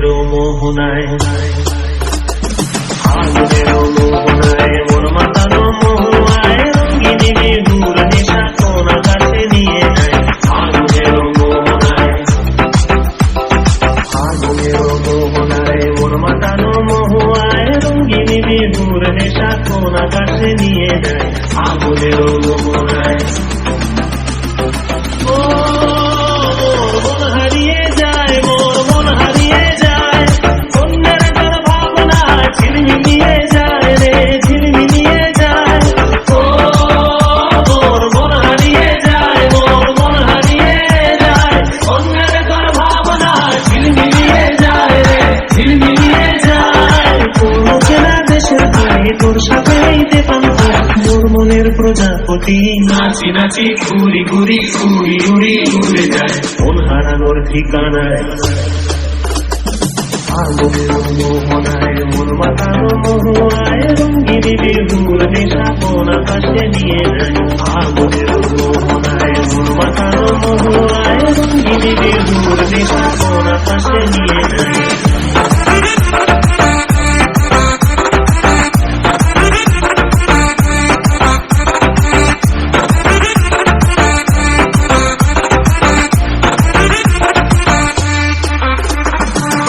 মোহনায় আগুনের মোহনায় মন মাতানো মোহনায় রঙিনী মেঘুর নেশা কোন আকাশে নিয়ে যায় আগুনের মোহনায় আগুনের মোহনায় মন মাতানো মোহনায় রঙিনী মেঘুর নেশা কোন আকাশে নিয়ে যায় আগুনের মোহনায় তোর সাথে এইতে পান্ত মোর মনের প্রজাপতি। নাচি নাচি ঘুরি ঘুরি উড়ি উড়ি উড়ে যায়। মন হারানোর ঠিকানায়। আগুনের মোহনায় মন মাতানো মোহনায় রঙ্গিনী বেহুর নেশা কোন আকাশে নিয়ে যায়। আগুনের মোহনায় মন মাতানো মোহনায় রঙ্গিনী বেহুর নেশা কোন আকাশে নিয়ে যায়।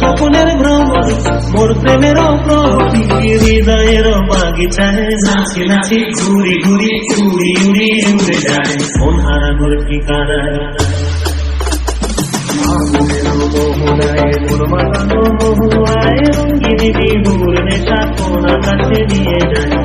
স্বপনের ভ্রম মোর প্রেমের প্রতি হৃদয়ের বাগিচায় নাচি নাচি, ঘুরি ঘুরি, উড়ি উড়ি উড়ে যায়, মন হারানোর ঠিকানায়। মোর মাতানো মোহনায় রঙ্গিনী বিহুর নেশা কাছে নিয়ে যায়।